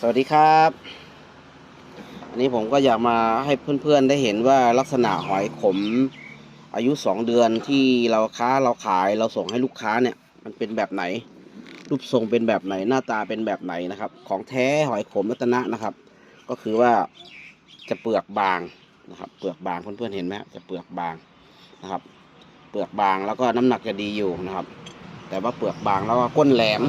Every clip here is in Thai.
สวัสดีครับอันนี้ผมก็อยากมาให้เพื่อนๆได้เห็นว่าลักษณะหอยขม อายุสองเดือนที่เราค้าเราขายเราส่งให้ลูกค้าเนี่ย มันเป็นแบบไหน รูปทรงเป็นแบบไหนหน้าตาเป็นแบบไหนนะครับ ของแท้หอยขมรัตนะนะครับ ก็คือว่าจะเปลือกบางนะครับเปลือกบางเพื่อนๆเห็นไหมจะเปลือกบางนะครับ เปลือกบางแล้วก็น้ำหนักจะดีอยู่นะครับ แต่ว่าเปลือกบางแล้วก็ก้นแหลม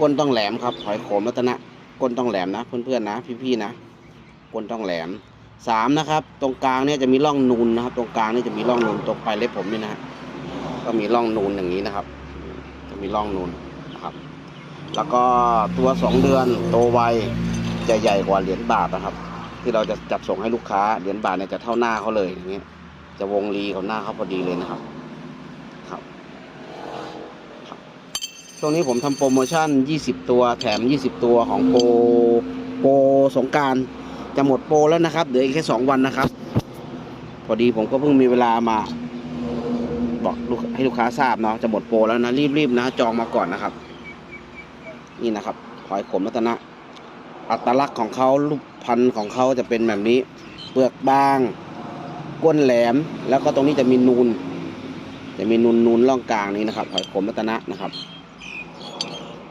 ก้นต้องแหลมครับ หอยขมรัตนะ ก้นต้องแหลมนะ เพื่อนๆนะ พี่ๆนะ ก้นต้องแหลมสามนะครับ ตรงกลางเนี่ยจะมีร่องนูนนะครับ ตรงกลางนี่จะมีร่องนูนตรงปลายเล็บผมนี่นะก็มีร่องนูนอย่างนี้นะครับ จะมีร่องนูนนะครับ แล้วก็ตัวสองเดือนโตไวจะใหญ่กว่าเหรียญบาทนะครับ ที่เราจะจัดส่งให้ลูกค้าเหรียญบาทเนี่ยจะเท่าหน้าเขาเลยอย่างเงี้ยจะวงรีของหน้าเขาพอดีเลยนะครับ ช่วงนี้ผมทำโปรโมชั่น 20 ตัวแถม 20 ตัวของโปรโปรสงการจะหมดโปรแล้วนะครับเหลืออีกแค่ 2 วันนะครับ พอดีผมก็เพิ่งมีเวลามาบอกให้ลูกค้าทราบเนาะจะหมดโปรแล้วนะรีบๆนะ จองมาก่อนนะครับ นี่นะครับหอยขมรัตนะ อัตลักษณ์ของเขารูปพันธุ์ของเขาจะเป็นแบบนี้ เปลือกบางก้นแหลม แล้วก็ตรงนี้จะมีนูนจะมีนูนนูนร่องกลางนี้นะครับหอยขมรัตนะนะครับ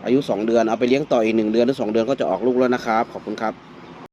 อายุ 2 เดือนเอาไปเลี้ยงต่ออีกหนึ่งเดือนหรือ 2 เดือนก็จะออกลูกแล้วนะครับ ขอบคุณครับ